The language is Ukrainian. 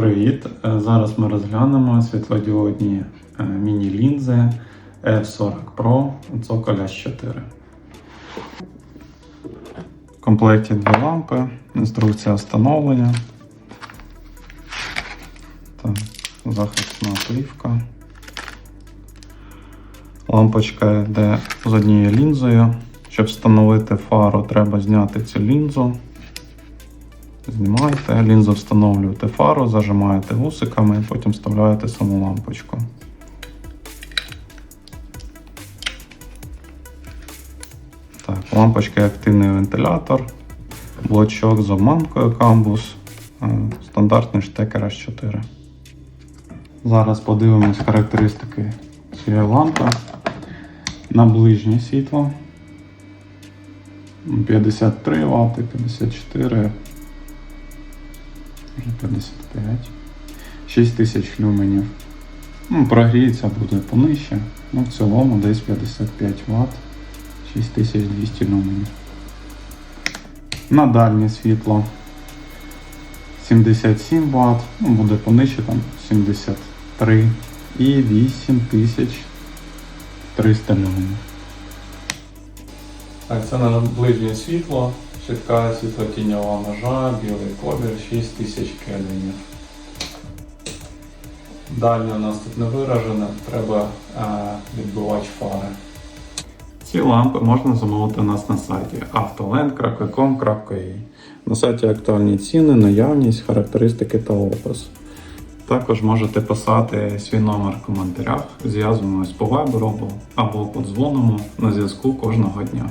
Привіт! Е, Зараз ми розглянемо світлодіодні е, міні-лінзи F40 Pro цоколя з 4. В комплекті дві лампи, інструкція встановлення. Так, захисна плівка. Лампочка йде з однією лінзою. Щоб встановити фару, треба зняти цю лінзу. Знімаєте, лінзу встановлюєте фару, зажимаєте гусиками, потім вставляєте саму лампочку. Так, лампочка активний вентилятор, блочок з обманкою камбус, е, стандартний штекер H4. Зараз подивимось характеристики цієї лампи на ближнє світло. 53 Вт, 54 вже 55. 6000 люменів. Ну, прогріється буде понижче. Ну, в цілому десь 55 Вт, 6200 люменів. На дальнє світло 77 Вт, ну, буде понижче там 73 і 8300 люменів. Так, це на ближнє світло, чітка світлотіньова межа, білий колір, 6000 кельвінів. Далі у нас тут не виражене, треба е, відбивач фари. Ці лампи можна замовити у нас на сайті autoland.com.ua. На сайті актуальні ціни, наявність, характеристики та опис. Також можете писати свій номер в коментарях, зв'язуємось по вайберу або подзвонимо на зв'язку кожного дня.